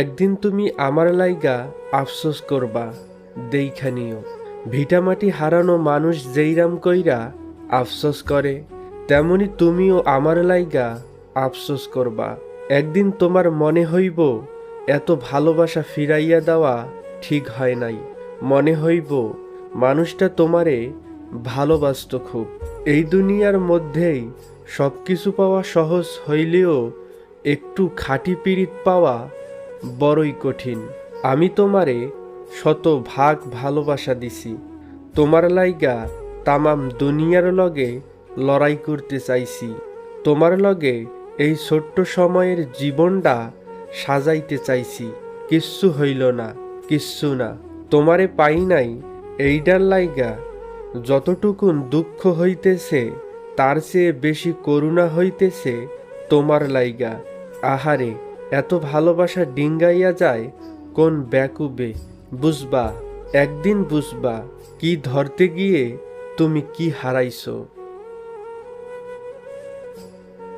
একদিন তুমি আমার লাইগা আফসোস করবা দেইখানিও ভিটামাটি হারানো মানুষ যেইরাম কইরা আফসোস করে, তেমনি তুমিও আমার লাইগা আফসোস করবা। একদিন তোমার মনে হইব, এত ভালোবাসা ফিরাইয়া দেওয়া ঠিক হয় নাই। মনে হইব, মানুষটা তোমারে ভালোবাসত খুব। এই দুনিয়ার মধ্যেই সব কিছু পাওয়া সহজ হইলেও একটু খাঁটি পিরিত পাওয়া বড়ই কঠিন। আমি তোমারে শত ভাগ ভালোবাসা দিছি। তোমার লাইগা তামাম দুনিয়ার লগে লড়াই করতে চাইছি। তোমার লগে এই ছোট্ট সময়ের জীবনটা সাজাইতে চাইছি। কিচ্ছু হইল না, কিচ্ছু না। তোমারে পাই নাই এইটার লাইগা যতটুকুন দুঃখ হইতেছে, তার চেয়ে বেশি করুণা হইতেছে তোমার লাইগা। আহারে এত ভালোবাসা ডিঙ্গাইয়া যায় কোন ব্যাকুবে? বুঝবা, একদিন বুঝবা, কি ধরতে গিয়ে তুমি কি হারাইছো।